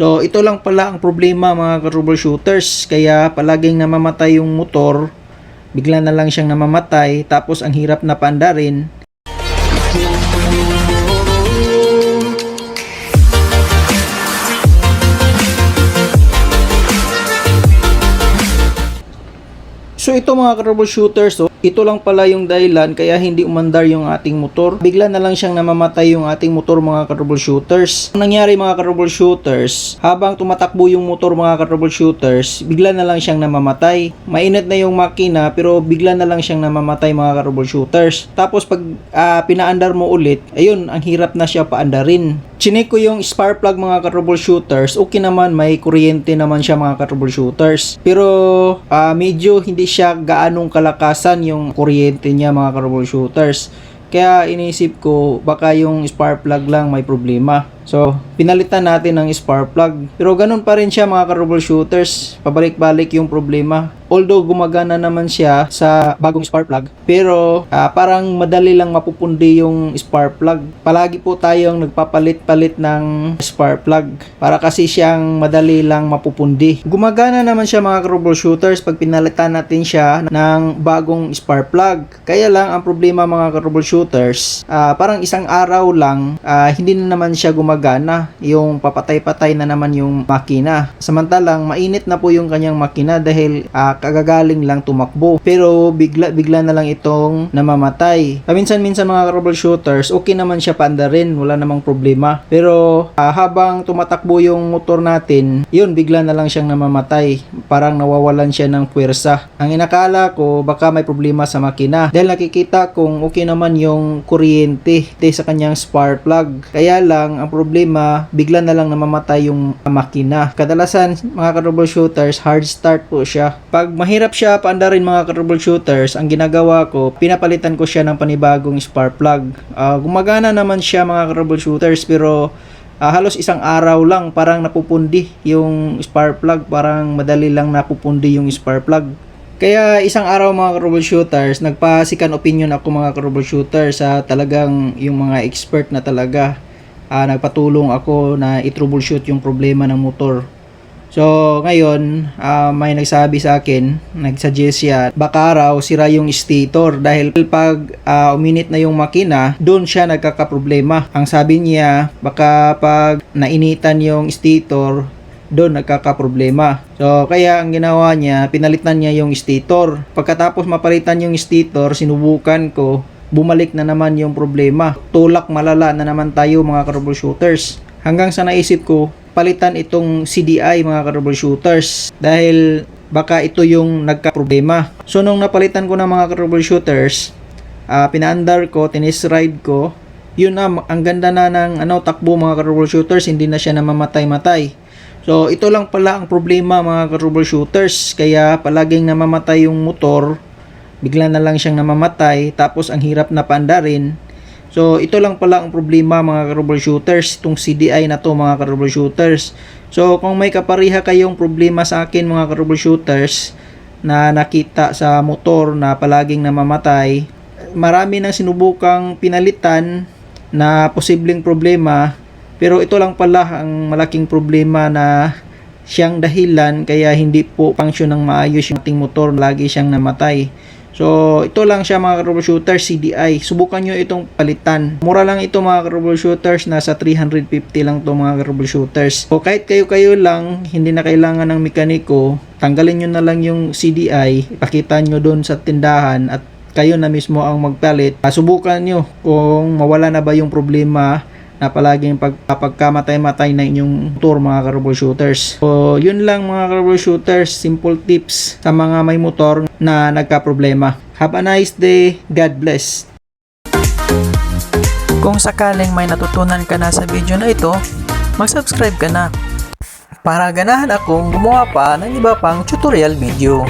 So ito lang pala ang problema mga troubleshooters. Kaya palaging namamatay yung motor, bigla na lang siyang namamatay tapos ang hirap na paandarin. So ito mga troubleshooters, so, ito lang pala yung dahilan kaya hindi umandar yung ating motor. Bigla na lang siyang namamatay yung ating motor mga troubleshooters. Ang nangyari mga troubleshooters, habang tumatakbo yung motor mga troubleshooters, bigla na lang siyang namamatay. Mainit na yung makina pero bigla na lang siyang namamatay mga troubleshooters. Tapos pag ah, pinaandar mo ulit, ayun, ang hirap na siya paandarin. Chinek ko yung spark plug mga troubleshooters, okay naman, may kuryente naman siya mga troubleshooters. Pero ah, medyo hindi siya gaanong kalakasan yung kuryente niya mga troubleshooters. Kaya inisip ko baka yung spark plug lang may problema. So, pinalitan natin ng spark plug. Pero ganun pa rin siya mga troubleshooters. Pabalik-balik yung problema. Although gumagana naman siya sa bagong spark plug, pero ah, parang madali lang mapupundi yung spark plug. Palagi po tayong nagpapalit-palit ng spark plug para kasi siyang madali lang mapupundi. Gumagana naman siya mga troubleshooters pag pinalitan natin siya ng bagong spark plug. Kaya lang ang problema mga troubleshooters, ah, parang isang araw lang ah, hindi na naman siya gumagana. Yung papatay-patay na naman yung makina. Samantalang mainit na po yung kanyang makina dahil ah, kagagaling lang tumakbo. Pero bigla bigla na lang itong namamatay. Paminsan-minsan mga troubleshooters, okay naman siya paandarin, wala namang problema. Pero ah, habang tumatakbo yung motor natin, yun bigla na lang siyang namamatay. Parang nawawalan siya ng puwersa. Ang inakala ko baka may problema sa makina dahil nakikita kong okay naman yung kuryente sa kanyang spark plug. Kaya lang ang problema bigla na lang namamatay yung makina. Kadalasan mga troubleshooters hard start po siya. Pag mahirap siya paandarin mga troubleshooters, ang ginagawa ko, pinapalitan ko siya ng panibagong spark plug. Ah, gumagana naman siya mga troubleshooters pero ah, halos isang araw lang parang napupundi yung spark plug, parang madali lang napupundi yung spark plug. Kaya isang araw mga troubleshooters, nagpa-second opinion ako mga troubleshooters sa talagang yung mga expert na talaga. Ah, nagpatulong ako na i-troubleshoot yung problema ng motor. So, ngayon, ah, may nagsabi sa akin, nagsuggest siya, baka raw sira yung stator dahil pag ah, uminit na yung makina, doon siya nagkakaproblema. Ang sabi niya, baka pag nainitan yung stator, doon nagkakaproblema. So, kaya ang ginawa niya, pinalitan niya yung stator. Pagkatapos mapalitan yung stator, sinubukan ko, bumalik na naman yung problema. Tulak malala na naman tayo mga troubleshooters. Hanggang sa naisip ko, palitan itong CDI mga troubleshooters dahil baka ito yung nagka-problema. So nung napalitan ko ng mga troubleshooters, ah pinaandar ko, tinis ride ko, yun na, ang ganda na ng ano, takbo mga troubleshooters, hindi na siya namamatay-matay. So ito lang pala ang problema mga troubleshooters, kaya palaging namamatay yung motor, bigla na lang siyang namamatay, tapos ang hirap na paandarin, So, ito lang pala ang problema mga troubleshooters, itong CDI na to mga troubleshooters. So, kung may kapariha kayong problema sa akin mga troubleshooters na nakita sa motor na palaging namamatay, marami nang sinubukang pinalitan na posibleng problema, pero ito lang pala ang malaking problema na siyang dahilan kaya hindi po function ng maayos yung ating motor, lagi siyang namatay. So, ito lang siya mga troubleshooters CDI. Subukan nyo itong palitan. Mura lang ito mga troubleshooters. Nasa 350 lang to mga troubleshooters. O kahit kayo-kayo lang, hindi na kailangan ng mekaniko, tanggalin nyo na lang yung CDI. Ipakita nyo doon sa tindahan at kayo na mismo ang magpalit. Subukan nyo kung mawala na ba yung problema na palaging pag, pagkamatay-matay na inyong motor mga troubleshooters. So, yun lang mga troubleshooters, simple tips sa mga may motor na nagka-problema. Have a nice day. God bless. Kung sakaling may natutunan ka na sa video na ito, mag-subscribe ka na para ganahan akong gumawa pa ng iba pang tutorial video.